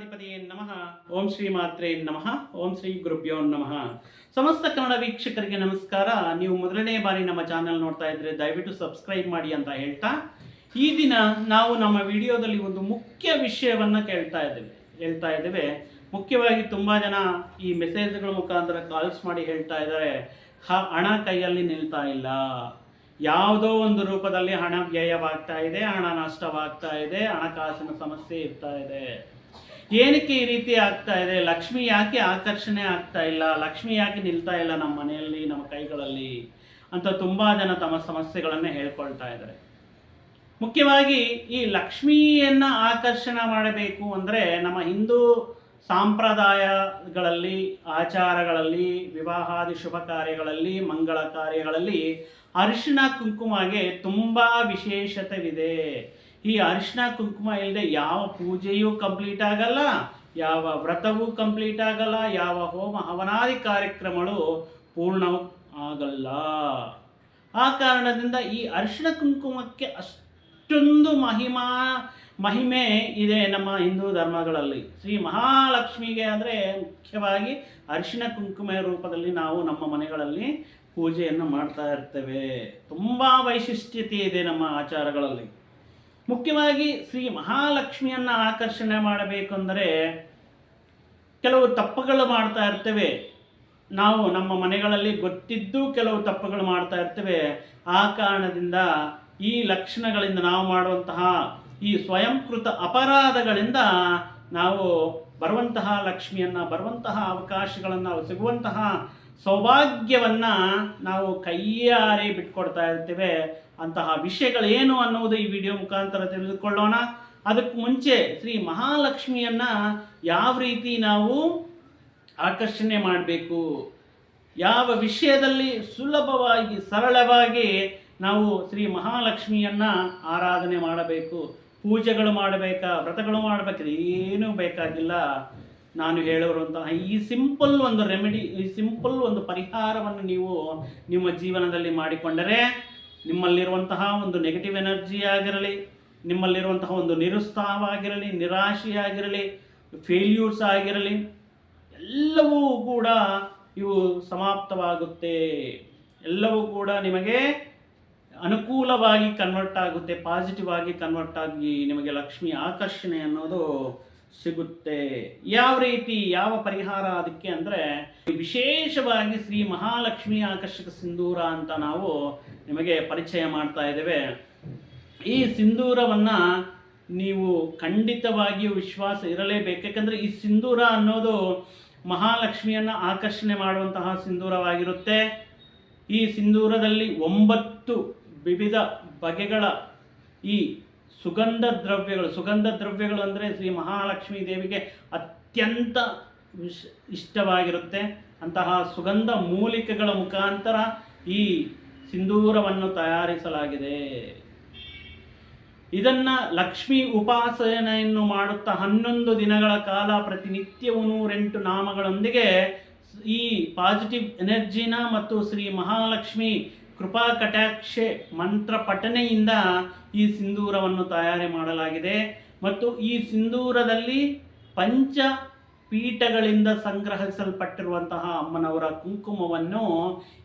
ನಮಃ. ಓಂ ಶ್ರೀ ಮಾತ್ರೇ ನಮಃ. ಓಂ ಶ್ರೀ ಗುರುಭ್ಯೋ ನಮಃ. ಸಮಸ್ತ ಕನ್ನಡ ವೀಕ್ಷಕರಿಗೆ ನಮಸ್ಕಾರ. ನೀವು ಮೊದಲನೇ ಬಾರಿ ನಮ್ಮ ಚಾನೆಲ್ ನೋಡ್ತಾ ಇದ್ರೆ ದಯವಿಟ್ಟು ಸಬ್ಸ್ಕ್ರೈಬ್ ಮಾಡಿ ಅಂತ ಹೇಳ್ತಾ, ಈ ದಿನ ನಾವು ನಮ್ಮ ವಿಡಿಯೋದಲ್ಲಿ ಒಂದು ಮುಖ್ಯ ವಿಷಯವನ್ನ ಕೇಳ್ತಾ ಇದ್ದೇವೆ, ಹೇಳ್ತಾ ಇದ್ದೇವೆ. ಮುಖ್ಯವಾಗಿ ತುಂಬಾ ಜನ ಈ ಮೆಸೇಜ್ಗಳ ಮುಖಾಂತರ ಕಾಲ್ಸ್ ಮಾಡಿ ಹೇಳ್ತಾ ಇದ್ದಾರೆ ಹಣ ಕೈಯಲ್ಲಿ ನಿಲ್ತಾ ಇಲ್ಲ. ಯಾವುದೋ ಒಂದು ರೂಪದಲ್ಲಿ ಹಣ ವ್ಯಯವಾಗ್ತಾ ಇದೆ, ಹಣ ನಷ್ಟವಾಗ್ತಾ ಇದೆ, ಹಣಕಾಸಿನ ಸಮಸ್ಯೆ ಇರ್ತಾ ಇದೆ. ಏನಕ್ಕೆ ಈ ರೀತಿ ಆಗ್ತಾ ಇದೆ? ಲಕ್ಷ್ಮಿ ಯಾಕೆ ಆಕರ್ಷಣೆ ಆಗ್ತಾ ಇಲ್ಲ? ಲಕ್ಷ್ಮಿ ಯಾಕೆ ನಿಲ್ತಾ ಇಲ್ಲ ನಮ್ಮ ಮನೆಯಲ್ಲಿ, ನಮ್ಮ ಕೈಗಳಲ್ಲಿ ಅಂತ ತುಂಬಾ ಜನ ತಮ್ಮ ಸಮಸ್ಯೆಗಳನ್ನ ಹೇಳ್ಕೊಳ್ತಾ ಇದ್ದಾರೆ. ಮುಖ್ಯವಾಗಿ ಈ ಲಕ್ಷ್ಮಿಯನ್ನು ಆಕರ್ಷಣೆ ಮಾಡಬೇಕು ಅಂದ್ರೆ ನಮ್ಮ ಹಿಂದೂ ಸಾಂಪ್ರದಾಯಗಳಲ್ಲಿ, ಆಚಾರಗಳಲ್ಲಿ, ವಿವಾಹಾದಿ ಶುಭ ಕಾರ್ಯಗಳಲ್ಲಿ, ಮಂಗಳ ಕಾರ್ಯಗಳಲ್ಲಿ ಅರಿಶಿಣ ಕುಂಕುಮಗೆ ತುಂಬಾ ವಿಶೇಷತೆವಿದೆ. ಈ ಅರಿಶಿನ ಕುಂಕುಮ ಇಲ್ಲದೆ ಯಾವ ಪೂಜೆಯೂ ಕಂಪ್ಲೀಟ್ ಆಗಲ್ಲ, ಯಾವ ವ್ರತವೂ ಕಂಪ್ಲೀಟ್ ಆಗಲ್ಲ, ಯಾವ ಹೋಮ ಹವನಾದಿ ಕಾರ್ಯಕ್ರಮಗಳು ಪೂರ್ಣ ಆಗಲ್ಲ. ಆ ಕಾರಣದಿಂದ ಈ ಅರಿಶಿನ ಕುಂಕುಮಕ್ಕೆ ಅಷ್ಟೊಂದು ಮಹಿಮಾ, ಮಹಿಮೆ ಇದೆ ನಮ್ಮ ಹಿಂದೂ ಧರ್ಮಗಳಲ್ಲಿ. ಶ್ರೀ ಮಹಾಲಕ್ಷ್ಮಿಗೆ ಅಂದರೆ ಮುಖ್ಯವಾಗಿ ಅರಿಶಿನ ಕುಂಕುಮ ರೂಪದಲ್ಲಿ ನಾವು ನಮ್ಮ ಮನೆಗಳಲ್ಲಿ ಪೂಜೆಯನ್ನು ಮಾಡ್ತಾ ಇರ್ತೇವೆ. ತುಂಬ ವೈಶಿಷ್ಟ್ಯತೆ ಇದೆ ನಮ್ಮ ಆಚಾರಗಳಲ್ಲಿ. ಮುಖ್ಯವಾಗಿ ಶ್ರೀ ಮಹಾಲಕ್ಷ್ಮಿಯನ್ನು ಆಕರ್ಷಣೆ ಮಾಡಬೇಕೆಂದರೆ ಕೆಲವು ತಪ್ಪುಗಳು ಮಾಡ್ತಾ ಇರ್ತೇವೆ. ನಾವು ನಮ್ಮ ಮನೆಗಳಲ್ಲಿ ಗೊತ್ತಿದ್ದು ಕೆಲವು ತಪ್ಪುಗಳು ಮಾಡ್ತಾ ಇರ್ತೇವೆ. ಆ ಕಾರಣದಿಂದ ಈ ಲಕ್ಷಣಗಳಿಂದ ನಾವು ಮಾಡುವಂತಹ ಈ ಸ್ವಯಂಕೃತ ಅಪರಾಧಗಳಿಂದ ನಾವು ಬರುವಂತಹ ಲಕ್ಷ್ಮಿಯನ್ನ, ಬರುವಂತಹ ಅವಕಾಶಗಳನ್ನು ಸಿಗುವಂತಹ ಸೌಭಾಗ್ಯವನ್ನ ನಾವು ಕೈಯಾರೆ ಬಿಟ್ಕೊಡ್ತಾ ಇರ್ತೇವೆ. ಅಂತಹ ವಿಷಯಗಳೇನು ಅನ್ನುವುದು ಈ ವಿಡಿಯೋ ಮುಖಾಂತರ ತಿಳಿದುಕೊಳ್ಳೋಣ. ಅದಕ್ಕೆ ಮುಂಚೆ ಶ್ರೀ ಮಹಾಲಕ್ಷ್ಮಿಯನ್ನ ಯಾವ ರೀತಿ ನಾವು ಆಕರ್ಷಣೆ ಮಾಡಬೇಕು? ಯಾವ ವಿಷಯದಲ್ಲಿ ಸುಲಭವಾಗಿ, ಸರಳವಾಗಿ ನಾವು ಶ್ರೀ ಮಹಾಲಕ್ಷ್ಮಿಯನ್ನ ಆರಾಧನೆ ಮಾಡಬೇಕು? ಪೂಜೆಗಳು ಮಾಡಬೇಕಾ? ವ್ರತಗಳು ಮಾಡಬೇಕು? ಏನೂ ಬೇಕಾಗಿಲ್ಲ. ನಾನು ಹೇಳಿರುವಂತಹ ಈ ಸಿಂಪಲ್ ಒಂದು ರೆಮಿಡಿ, ಈ ಸಿಂಪಲ್ ಒಂದು ಪರಿಹಾರವನ್ನು ನೀವು ನಿಮ್ಮ ಜೀವನದಲ್ಲಿ ಮಾಡಿಕೊಂಡರೆ ನಿಮ್ಮಲ್ಲಿರುವಂತಹ ಒಂದು ನೆಗೆಟಿವ್ ಎನರ್ಜಿ ಆಗಿರಲಿ, ನಿಮ್ಮಲ್ಲಿರುವಂತಹ ಒಂದು ನಿರುತ್ಸಾಹ ಆಗಿರಲಿ ನಿರಾಶೆಯಾಗಿರಲಿ ಫೇಲ್ಯೂರ್ಸ್ ಆಗಿರಲಿ, ಎಲ್ಲವೂ ಕೂಡ ಇವು ಸಮಾಪ್ತವಾಗುತ್ತೆ. ಎಲ್ಲವೂ ಕೂಡ ನಿಮಗೆ ಅನುಕೂಲವಾಗಿ ಕನ್ವರ್ಟ್ ಆಗುತ್ತೆ ಪಾಸಿಟಿವ್ ಆಗಿ ಕನ್ವರ್ಟ್ ಆಗಿ ನಿಮಗೆ ಲಕ್ಷ್ಮಿ ಆಕರ್ಷಣೆ ಅನ್ನೋದು ಸಿಗುತ್ತೆ. ಯಾವ ರೀತಿ ಯಾವ ಪರಿಹಾರ ಅದಕ್ಕೆ ಅಂದರೆ ವಿಶೇಷವಾಗಿ ಶ್ರೀ ಮಹಾಲಕ್ಷ್ಮಿ ಆಕರ್ಷಕ ಸಿಂಧೂರ ಅಂತ ನಾವು ನಿಮಗೆ ಪರಿಚಯ ಮಾಡ್ತಾ ಇದ್ದೇವೆ. ಈ ಸಿಂಧೂರವನ್ನು ನೀವು ಖಂಡಿತವಾಗಿಯೂ ವಿಶ್ವಾಸ ಇರಲೇಬೇಕು. ಯಾಕಂದರೆ ಈ ಸಿಂಧೂರ ಅನ್ನೋದು ಮಹಾಲಕ್ಷ್ಮಿಯನ್ನು ಆಕರ್ಷಣೆ ಮಾಡುವಂತಹ ಸಿಂಧೂರವಾಗಿರುತ್ತೆ. ಈ ಸಿಂಧೂರದಲ್ಲಿ ಒಂಬತ್ತು ವಿವಿಧ ಬಗೆಗಳ ಈ ಸುಗಂಧ ದ್ರವ್ಯಗಳು. ಸುಗಂಧ ದ್ರವ್ಯಗಳು ಅಂದರೆ ಶ್ರೀ ಮಹಾಲಕ್ಷ್ಮೀ ದೇವಿಗೆ ಅತ್ಯಂತ ಇಷ್ಟವಾಗಿರುತ್ತೆ. ಅಂತಹ ಸುಗಂಧ ಮೂಲಿಕೆಗಳ ಮುಖಾಂತರ ಈ ಸಿಂಧೂರವನ್ನು ತಯಾರಿಸಲಾಗಿದೆ. ಇದನ್ನ ಲಕ್ಷ್ಮಿ ಉಪಾಸನೆಯನ್ನು ಮಾಡುತ್ತಾ ಹನ್ನೊಂದು ದಿನಗಳ ಕಾಲ ಪ್ರತಿನಿತ್ಯವೂ ನೂರೆಂಟು ನಾಮಗಳೊಂದಿಗೆ ಈ ಪಾಸಿಟಿವ್ ಎನರ್ಜಿನ ಮತ್ತು ಶ್ರೀ ಮಹಾಲಕ್ಷ್ಮಿ ಕೃಪಾ ಕಟಾಕ್ಷೆ ಮಂತ್ರ ಪಠನೆಯಿಂದ ಈ ಸಿಂಧೂರವನ್ನು ತಯಾರಿ ಮಾಡಲಾಗಿದೆ. ಮತ್ತು ಈ ಸಿಂಧೂರದಲ್ಲಿ ಪಂಚ ಪೀಠಗಳಿಂದ ಸಂಗ್ರಹಿಸಲ್ಪಟ್ಟಿರುವಂತಹ ಅಮ್ಮನವರ ಕುಂಕುಮವನ್ನು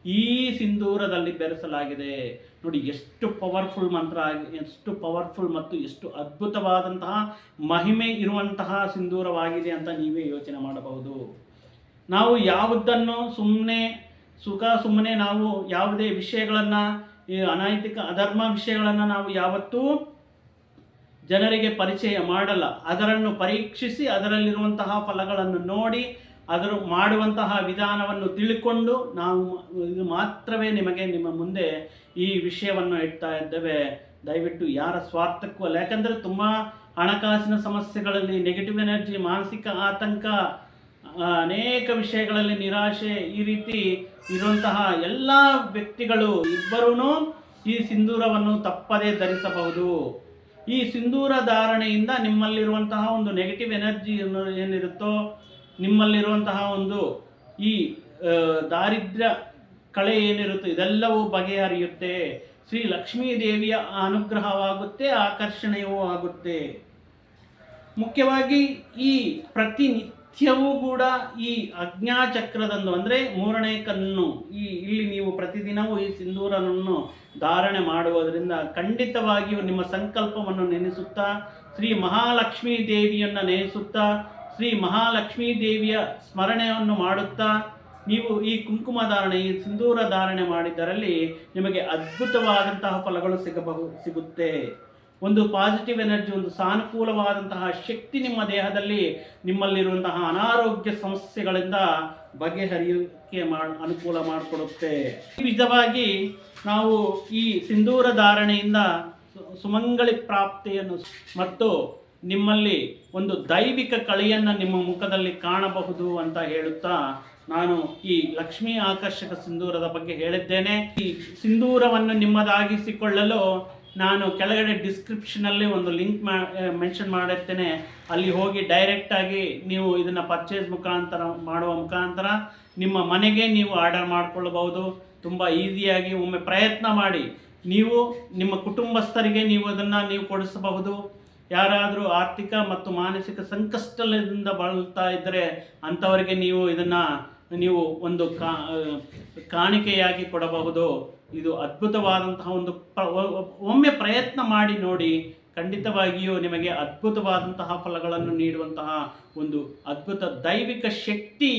ಈ ಸಿಂಧೂರದಲ್ಲಿ ಬೆರೆಸಲಾಗಿದೆ. ನೋಡಿ, ಎಷ್ಟು ಪವರ್ಫುಲ್ ಮಂತ್ರ, ಎಷ್ಟು ಪವರ್ಫುಲ್ ಮತ್ತು ಎಷ್ಟು ಅದ್ಭುತವಾದಂತಹ ಮಹಿಮೆ ಇರುವಂತಹ ಸಿಂಧೂರವಾಗಿದೆ ಅಂತ ನೀವೇ ಯೋಚನೆ ಮಾಡಬಹುದು. ನಾವು ಯಾವುದನ್ನು ಸುಮ್ಮನೆ ಸುಖ ಸುಮ್ಮನೆ ನಾವು ಯಾವುದೇ ವಿಷಯಗಳನ್ನು ಅನೈತಿಕ ಅಧರ್ಮ ವಿಷಯಗಳನ್ನು ನಾವು ಯಾವತ್ತೂ ಜನರಿಗೆ ಪರಿಚಯ ಮಾಡಲ್ಲ. ಅದರನ್ನು ಪರೀಕ್ಷಿಸಿ ಅದರಲ್ಲಿರುವಂತಹ ಫಲಗಳನ್ನು ನೋಡಿ, ಅದರ ಮಾಡುವಂತಹ ವಿಧಾನವನ್ನು ತಿಳ್ಕೊಂಡು ನಾವು ಇದು ಮಾತ್ರವೇ ನಿಮಗೆ ನಿಮ್ಮ ಮುಂದೆ ಈ ವಿಷಯವನ್ನು ಇಡ್ತಾ ಇದ್ದೇವೆ. ದಯವಿಟ್ಟು ಯಾರ ಸ್ವಾರ್ಥಕ್ಕೂ, ಅಲ್ಲ, ಯಾಕಂದರೆ ತುಂಬ ಹಣಕಾಸಿನ ಸಮಸ್ಯೆಗಳಲ್ಲಿ ನೆಗೆಟಿವ್ ಎನರ್ಜಿ ಮಾನಸಿಕ ಆತಂಕ ಅನೇಕ ವಿಷಯಗಳಲ್ಲಿ ನಿರಾಶೆ ಈ ರೀತಿ ಇರುವಂತಹ ಎಲ್ಲ ವ್ಯಕ್ತಿಗಳು ಇಬ್ಬರೂ ಈ ಸಿಂಧೂರವನ್ನು ತಪ್ಪದೇ ಧರಿಸಬಹುದು. ಈ ಸಿಂಧೂರ ಧಾರಣೆಯಿಂದ ನಿಮ್ಮಲ್ಲಿರುವಂತಹ ಒಂದು ನೆಗೆಟಿವ್ ಎನರ್ಜಿ ಏನು- ಏನಿರುತ್ತೋ, ನಿಮ್ಮಲ್ಲಿರುವಂತಹ ಒಂದು ಈ ದಾರಿದ್ರ್ಯ ಕಳೆ ಏನಿರುತ್ತೋ, ಇದೆಲ್ಲವೂ ಬಗೆಹರಿಯುತ್ತೆ. ಶ್ರೀ ಲಕ್ಷ್ಮೀ ದೇವಿಯ ಅನುಗ್ರಹವಾಗುತ್ತೆ, ಆಕರ್ಷಣೆಯೂ ಆಗುತ್ತೆ. ಮುಖ್ಯವಾಗಿ ಈ ಪ್ರತಿನಿತ್ಯವೂ ಕೂಡ ಈ ಅಜ್ಞಾಚಕ್ರದಂದು ಅಂದರೆ ಮೂರನೇ ಕಣ್ಣು. ಈ ಇಲ್ಲಿ ನೀವು ಪ್ರತಿದಿನವೂ ಈ ಸಿಂಧೂರನನ್ನು ಧಾರಣೆ ಮಾಡುವುದರಿಂದ ಖಂಡಿತವಾಗಿಯೂ ನಿಮ್ಮ ಸಂಕಲ್ಪವನ್ನು ನೆನೆಸುತ್ತಾ, ಶ್ರೀ ಮಹಾಲಕ್ಷ್ಮೀ ದೇವಿಯನ್ನು ನೆನೆಸುತ್ತಾ, ಶ್ರೀ ಮಹಾಲಕ್ಷ್ಮೀ ದೇವಿಯ ಸ್ಮರಣೆಯನ್ನು ಮಾಡುತ್ತಾ, ನೀವು ಈ ಕುಂಕುಮ ಧಾರಣೆ, ಈ ಸಿಂಧೂರ ಧಾರಣೆ ಮಾಡಿದ್ದರಲ್ಲಿ ನಿಮಗೆ ಅದ್ಭುತವಾದಂತಹ ಫಲಗಳು ಸಿಗಬಹುದು, ಸಿಗುತ್ತೆ. ಒಂದು ಪಾಸಿಟಿವ್ ಎನರ್ಜಿ ಒಂದು ಸಾನುಕೂಲವಾದಂತಹ ಶಕ್ತಿ ನಿಮ್ಮ ದೇಹದಲ್ಲಿ, ನಿಮ್ಮಲ್ಲಿರುವಂತಹ ಅನಾರೋಗ್ಯ ಸಮಸ್ಯೆಗಳಿಂದ ಬಗೆಹರಿಯೋಕ್ಕೆ ಮಾಡಿ, ಅನುಕೂಲ ಮಾಡಿಕೊಡುತ್ತೆ. ಈ ವಿಧವಾಗಿ ನಾವು ಈ ಸಿಂಧೂರ ಧಾರಣೆಯಿಂದ ಸುಮಂಗಳಿ ಪ್ರಾಪ್ತಿಯನ್ನು ಮತ್ತು ನಿಮ್ಮಲ್ಲಿ ಒಂದು ದೈವಿಕ ಕಳೆಯನ್ನು ನಿಮ್ಮ ಮುಖದಲ್ಲಿ ಕಾಣಬಹುದು ಅಂತ ಹೇಳುತ್ತಾ ನಾನು ಈ ಲಕ್ಷ್ಮೀ ಆಕರ್ಷಕ ಸಿಂಧೂರದ ಬಗ್ಗೆ ಹೇಳಿದ್ದೇನೆ. ಈ ಸಿಂಧೂರವನ್ನು ನಿಮ್ಮದಾಗಿಸಿಕೊಳ್ಳಲು ನಾನು ಕೆಳಗಡೆ ಡಿಸ್ಕ್ರಿಪ್ಷನಲ್ಲಿ ಒಂದು ಲಿಂಕ್ ಮಾ ಮೆನ್ಷನ್ ಮಾಡಿರ್ತೇನೆ. ಅಲ್ಲಿ ಹೋಗಿ ಡೈರೆಕ್ಟಾಗಿ ನೀವು ಇದನ್ನು ಪರ್ಚೇಸ್ ಮುಖಾಂತರ ಮಾಡುವ ಮುಖಾಂತರ ನಿಮ್ಮ ಮನೆಗೆ ನೀವು ಆರ್ಡರ್ ಮಾಡಿಕೊಳ್ಳಬಹುದು. ತುಂಬ ಈಸಿಯಾಗಿ ಒಮ್ಮೆ ಪ್ರಯತ್ನ ಮಾಡಿ. ನೀವು ನಿಮ್ಮ ಕುಟುಂಬಸ್ಥರಿಗೆ ನೀವು ಅದನ್ನು ನೀವು ಕೊಡಿಸಬಹುದು. ಯಾರಾದರೂ ಆರ್ಥಿಕ ಮತ್ತು ಮಾನಸಿಕ ಸಂಕಷ್ಟದಿಂದ ಬಳಲ್ತಾ ಇದ್ದರೆ ಅಂಥವರಿಗೆ ನೀವು ಇದನ್ನು ನೀವು ಒಂದು ಕಾಣಿಕೆಯಾಗಿ ಕೊಡಬಹುದು ಇದು ಅದ್ಭುತವಾದಂತಹ ಒಂದು ಒಮ್ಮೆ ಪ್ರಯತ್ನ ಮಾಡಿ ನೋಡಿ ಖಂಡಿತವಾಗಿಯೂ ನಿಮಗೆ ಅದ್ಭುತವಾದಂತಹ ಫಲಗಳನ್ನು ನೀಡುವಂತಹ ಒಂದು ಅದ್ಭುತ ದೈವಿಕ ಶಕ್ತಿ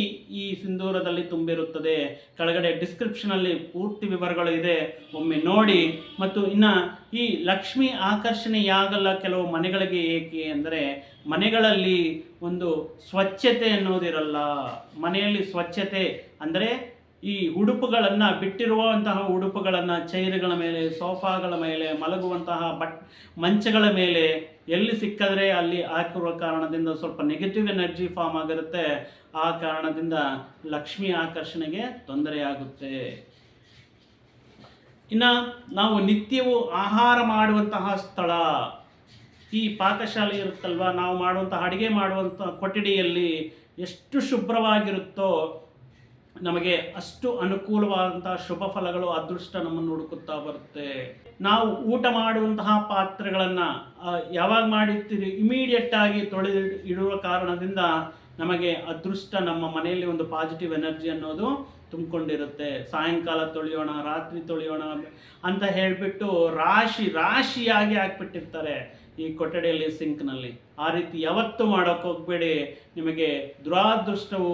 ಈ ಸಿಂಧೂರದಲ್ಲಿ ತುಂಬಿರುತ್ತದೆ. ಕೆಳಗಡೆ ಡಿಸ್ಕ್ರಿಪ್ಷನಲ್ಲಿ ಪೂರ್ತಿ ವಿವರಗಳು ಇದೆ. ಒಮ್ಮೆ ನೋಡಿ. ಮತ್ತು ಇನ್ನು ಈ ಲಕ್ಷ್ಮಿ ಆಕರ್ಷಣೆಯಾಗಲ್ಲ ಕೆಲವು ಮನೆಗಳಿಗೆ ಏಕೆ ಅಂದರೆ ಮನೆಗಳಲ್ಲಿ ಒಂದು ಸ್ವಚ್ಛತೆ ಅನ್ನೋದಿರಲ್ಲ. ಮನೆಯಲ್ಲಿ ಸ್ವಚ್ಛತೆ ಅಂದರೆ ಈ ಉಡುಪುಗಳನ್ನು ಬಿಟ್ಟಿರುವಂತಹ ಉಡುಪುಗಳನ್ನು ಚೈರ್ಗಳ ಮೇಲೆ, ಸೋಫಾಗಳ ಮೇಲೆ, ಮಲಗುವಂತಹ ಬಟ್ ಮಂಚಗಳ ಮೇಲೆ ಎಲ್ಲಿ ಸಿಕ್ಕಿದ್ರೆ ಅಲ್ಲಿ ಹಾಕಿರುವ ಕಾರಣದಿಂದ ಸ್ವಲ್ಪ ನೆಗೆಟಿವ್ ಎನರ್ಜಿ ಫಾರ್ಮ್ ಆಗಿರುತ್ತೆ. ಆ ಕಾರಣದಿಂದ ಲಕ್ಷ್ಮಿ ಆಕರ್ಷಣೆಗೆ ತೊಂದರೆಯಾಗುತ್ತೆ ಇನ್ನು ನಾವು ನಿತ್ಯವೂ ಆಹಾರ ಮಾಡುವಂತಹ ಸ್ಥಳ. ಈ ಪಾಕಶಾಲೆ ಇರುತ್ತಲ್ವ? ನಾವು ಮಾಡುವಂತಹ ಅಡುಗೆ ಮಾಡುವಂಥ ಕೊಠಡಿಯಲ್ಲಿ ಎಷ್ಟು ಶುಭ್ರವಾಗಿರುತ್ತೋ ನಮಗೆ ಅಷ್ಟು ಅನುಕೂಲವಾದಂತಹ ಶುಭ ಫಲಗಳು, ಅದೃಷ್ಟ ನಮ್ಮನ್ನು ಹುಡುಕುತ್ತಾ ಬರುತ್ತೆ. ನಾವು ಊಟ ಮಾಡುವಂತಹ ಪಾತ್ರೆಗಳನ್ನು ಯಾವಾಗ ಮಾಡಿರ್ತೀರಿ ಇಮಿಡಿಯೇಟ್ ಆಗಿ ತೊಳೆದು ಇಡುವ ಕಾರಣದಿಂದ ನಮಗೆ ಅದೃಷ್ಟ ನಮ್ಮ ಮನೆಯಲ್ಲಿ ಒಂದು ಪಾಸಿಟಿವ್ ಎನರ್ಜಿ ಅನ್ನೋದು ತುಂಬಿಕೊಂಡಿರುತ್ತೆ. ಸಾಯಂಕಾಲ ತೊಳೆಯೋಣ, ರಾತ್ರಿ ತೊಳೆಯೋಣ ಅಂತ ಹೇಳಿಬಿಟ್ಟು ರಾಶಿ, ರಾಶಿಯಾಗಿ ಹಾಕ್ಬಿಟ್ಟಿರ್ತಾರೆ ಈ ಕೊಠಡಿಯಲ್ಲಿ, ಸಿಂಕ್ನಲ್ಲಿ. ಆ ರೀತಿ ಯಾವತ್ತೂ ಮಾಡೋಕ್ಕೆ ಹೋಗಬೇಡಿ. ನಿಮಗೆ ದುರಾದೃಷ್ಟವು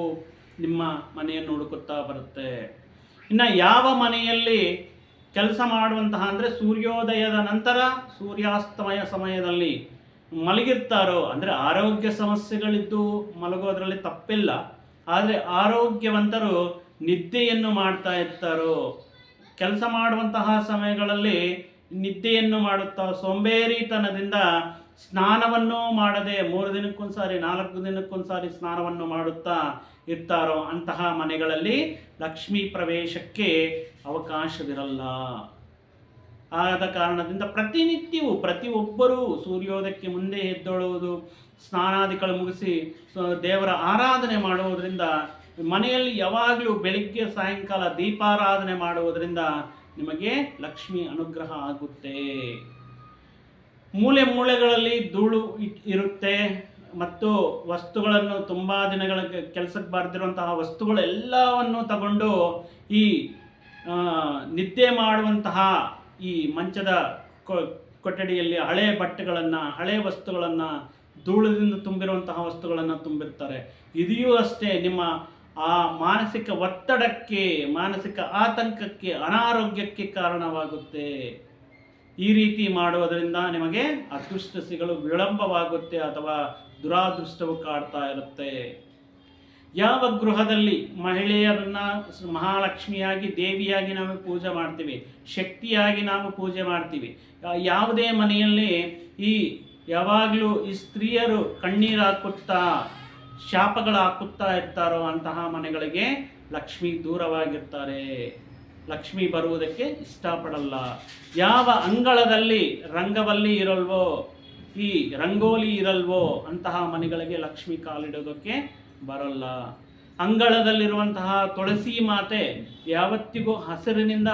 ನಿಮ್ಮ ಮನೆಯನ್ನು ಹುಡುಕುತ್ತಾ ಬರುತ್ತೆ. ಇನ್ನು ಯಾವ ಮನೆಯಲ್ಲಿ ಕೆಲಸ ಮಾಡುವಂತಹ ಅಂದರೆ ಸೂರ್ಯೋದಯದ ನಂತರ ಸೂರ್ಯಾಸ್ತಮಯ ಸಮಯದಲ್ಲಿ ಮಲಗಿರ್ತಾರೋ, ಅಂದರೆ ಆರೋಗ್ಯ ಸಮಸ್ಯೆಗಳಿದ್ದು ಮಲಗೋದ್ರಲ್ಲಿ ತಪ್ಪಿಲ್ಲ. ಆದರೆ ಆರೋಗ್ಯವಂತರು ನಿದ್ದೆಯನ್ನು ಮಾಡ್ತಾ ಇರ್ತಾರೋ, ಕೆಲಸ ಮಾಡುವಂತಹ ಸಮಯಗಳಲ್ಲಿ ನಿದ್ದೆಯನ್ನು ಮಾಡುತ್ತಾ ಸೋಂಬೇರಿತನದಿಂದ ಸ್ನಾನವನ್ನು ಮಾಡದೆ ಮೂರು ದಿನಕ್ಕೊಂದ್ಸಾರಿ, ನಾಲ್ಕು ದಿನಕ್ಕೊಂದ್ಸಾರಿ ಸ್ನಾನವನ್ನು ಮಾಡುತ್ತಾ ಇರ್ತಾರೋ ಅಂತಹ ಮನೆಗಳಲ್ಲಿ ಲಕ್ಷ್ಮೀ ಪ್ರವೇಶಕ್ಕೆ ಅವಕಾಶವಿರಲ್ಲ. ಆದ ಕಾರಣದಿಂದ ಪ್ರತಿನಿತ್ಯವೂ ಪ್ರತಿಯೊಬ್ಬರೂ ಸೂರ್ಯೋದಯಕ್ಕೆ ಮುಂದೆ ಎದ್ದೊಳುವುದು ಸ್ನಾನಾದಿಗಳು ಮುಗಿಸಿ ದೇವರ ಆರಾಧನೆ ಮಾಡುವುದರಿಂದ, ಮನೆಯಲ್ಲಿ ಯಾವಾಗಲೂ ಬೆಳಿಗ್ಗೆ, ಸಾಯಂಕಾಲ ದೀಪಾರಾಧನೆ ಮಾಡುವುದರಿಂದ ನಿಮಗೆ ಲಕ್ಷ್ಮಿ ಅನುಗ್ರಹ ಆಗುತ್ತೆ. ಮೂಲೆ ಮೂಲೆಗಳಲ್ಲಿ ಧೂಳು ಇರುತ್ತೆ ಮತ್ತು ವಸ್ತುಗಳನ್ನು ತುಂಬ ದಿನಗಳ ಕೆಲಸಕ್ಕೆ ಬಾರದಿರುವಂತಹ ವಸ್ತುಗಳೆಲ್ಲವನ್ನು ತಗೊಂಡು ಈ ನಿದ್ದೆ ಮಾಡುವಂತಹ ಈ ಮಂಚದ ಕೊಠಡಿಯಲ್ಲಿ ಹಳೆಯ ಬಟ್ಟೆಗಳನ್ನು ಹಳೆಯ ವಸ್ತುಗಳನ್ನು ಧೂಳದಿಂದ ತುಂಬಿರುವಂತಹ ವಸ್ತುಗಳನ್ನು ತುಂಬಿರ್ತಾರೆ. ಇದೆಯೂ ಅಷ್ಟೇ ನಿಮ್ಮ ಆ ಮಾನಸಿಕ ಒತ್ತಡಕ್ಕೆ, ಮಾನಸಿಕ ಆತಂಕಕ್ಕೆ, ಅನಾರೋಗ್ಯಕ್ಕೆ ಕಾರಣವಾಗುತ್ತೆ. ಈ ರೀತಿ ಮಾಡುವುದರಿಂದ ನಿಮಗೆ ಅದೃಷ್ಟ ಸಿಗಲು ವಿಳಂಬವಾಗುತ್ತೆ ಅಥವಾ ದುರಾದೃಷ್ಟವು ಕಾಡ್ತಾ ಇರುತ್ತೆ. ಯಾವ ಗೃಹದಲ್ಲಿ ಮಹಿಳೆಯರನ್ನ ಮಹಾಲಕ್ಷ್ಮಿಯಾಗಿ, ದೇವಿಯಾಗಿ ನಾವು ಪೂಜೆ ಮಾಡ್ತೀವಿ, ಶಕ್ತಿಯಾಗಿ ನಾವು ಪೂಜೆ ಮಾಡ್ತೀವಿ, ಯಾವುದೇ ಮನೆಯಲ್ಲಿ ಈ ಯಾವಾಗಲೂ ಈ ಸ್ತ್ರೀಯರು ಕಣ್ಣೀರು ಹಾಕುತ್ತಾ, ಶಾಪಗಳು ಹಾಕುತ್ತಾ ಇರ್ತಾರೋ ಅಂತಹ ಮನೆಗಳಿಗೆ ಲಕ್ಷ್ಮಿ ದೂರವಾಗಿರ್ತಾರೆ. ಲಕ್ಷ್ಮಿ ಬರುವುದಕ್ಕೆ ಇಷ್ಟಪಡಲ್ಲ. ಯಾವ ಅಂಗಳದಲ್ಲಿ ರಂಗವಲ್ಲಿ ಇರಲ್ವೋ, ಈ ರಂಗೋಲಿ ಇರಲ್ವೋ, ಅಂತಹ ಮನೆಗಳಿಗೆ ಲಕ್ಷ್ಮಿ ಕಾಲಿಡೋದಕ್ಕೆ ಬರಲ್ಲ. ಅಂಗಳದಲ್ಲಿರುವಂತಹ ತುಳಸಿ ಮಾತೆ ಯಾವತ್ತಿಗೂ ಹಸಿರಿನಿಂದ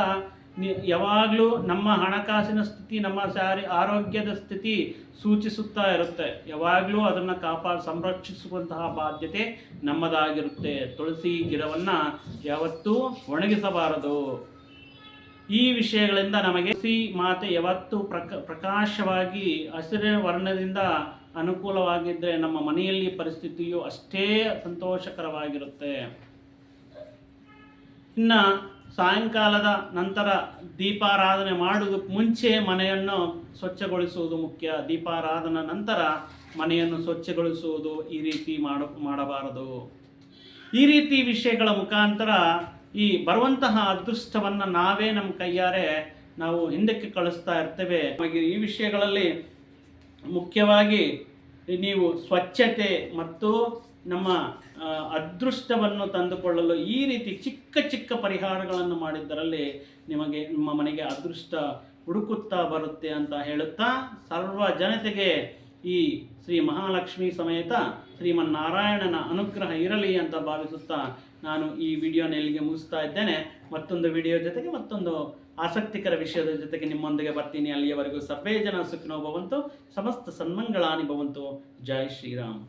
ಯಾವಾಗಲೂ ನಮ್ಮ ಹಣಕಾಸಿನ ಸ್ಥಿತಿ, ನಮ್ಮ ಸಾರಿ ಆರೋಗ್ಯದ ಸ್ಥಿತಿ ಸೂಚಿಸುತ್ತಾ ಇರುತ್ತೆ. ಯಾವಾಗಲೂ ಅದನ್ನು ಕಾಪಾ ಸಂರಕ್ಷಿಸುವಂತಹ ಬಾಧ್ಯತೆ ನಮ್ಮದಾಗಿರುತ್ತೆ. ತುಳಸಿ ಗಿಡವನ್ನು ಯಾವತ್ತೂ ಒಣಗಿಸಬಾರದು. ಈ ವಿಷಯಗಳಿಂದ ನಮಗೆ ಸಿ ಮಾತೆ ಯಾವತ್ತೂ ಪ್ರಕ ಪ್ರಕಾಶವಾಗಿ, ಹಸಿರಿನ ವರ್ಣದಿಂದ ಅನುಕೂಲವಾಗಿದ್ದರೆ ನಮ್ಮ ಮನೆಯಲ್ಲಿ ಪರಿಸ್ಥಿತಿಯು ಅಷ್ಟೇ ಸಂತೋಷಕರವಾಗಿರುತ್ತೆ. ಇನ್ನು ಸಾಯಂಕಾಲದ ನಂತರ ದೀಪಾರಾಧನೆ ಮಾಡುವುದಕ್ಕೆ ಮುಂಚೆ ಮನೆಯನ್ನು ಸ್ವಚ್ಛಗೊಳಿಸುವುದು ಮುಖ್ಯ. ದೀಪಾರಾಧನೆ ನಂತರ ಮನೆಯನ್ನು ಸ್ವಚ್ಛಗೊಳಿಸುವುದು ಈ ರೀತಿ ಮಾಡ, ಮಾಡಬಾರದು. ಈ ರೀತಿ ವಿಷಯಗಳ ಮುಖಾಂತರ ಈ ಬರುವಂತಹ ಅದೃಷ್ಟವನ್ನು ನಾವೇ ನಮ್ಮ ಕೈಯಾರೆ ನಾವು ಹಿಂದಕ್ಕೆ ಕಳಿಸ್ತಾ ಇರ್ತೇವೆ. ನಮಗೆ ಈ ವಿಷಯಗಳಲ್ಲಿ ಮುಖ್ಯವಾಗಿ ನೀವು ಸ್ವಚ್ಛತೆ ಮತ್ತು ನಮ್ಮ ಅದೃಷ್ಟವನ್ನು ತಂದುಕೊಳ್ಳಲು ಈ ರೀತಿ ಚಿಕ್ಕ ಚಿಕ್ಕ ಪರಿಹಾರಗಳನ್ನು ಮಾಡಿದ್ದರಲ್ಲಿ ನಿಮಗೆ, ನಿಮ್ಮ ಮನೆಗೆ ಅದೃಷ್ಟ ಹುಡುಕುತ್ತಾ ಬರುತ್ತೆ ಅಂತ ಹೇಳುತ್ತಾ ಸರ್ವ ಜನತೆಗೆ ಈ ಶ್ರೀ ಮಹಾಲಕ್ಷ್ಮಿ ಸಮೇತ ಶ್ರೀಮನ್ನಾರಾಯಣನ ಅನುಗ್ರಹ ಇರಲಿ ಅಂತ ಭಾವಿಸುತ್ತಾ ನಾನು ಈ ವಿಡಿಯೋನ ಇಲ್ಲಿಗೆ ಮುಗಿಸ್ತಾ ಇದ್ದೇನೆ. ಮತ್ತೊಂದು ವಿಡಿಯೋ ಜೊತೆಗೆ ಮತ್ತೊಂದು ಆಸಕ್ತಿಕರ ವಿಷಯದ ಜೊತೆಗೆ ನಿಮ್ಮೊಂದಿಗೆ ಬರ್ತೀನಿ. ಅಲ್ಲಿಯವರೆಗೂ ಸರ್ವೇ ಜನ ಸುಖಿನೋ ಭವಂತು, ಸಮಸ್ತ ಸನ್ಮಂಗಳಾನಿ ಭವಂತು. ಜೈ ಶ್ರೀರಾಮ್.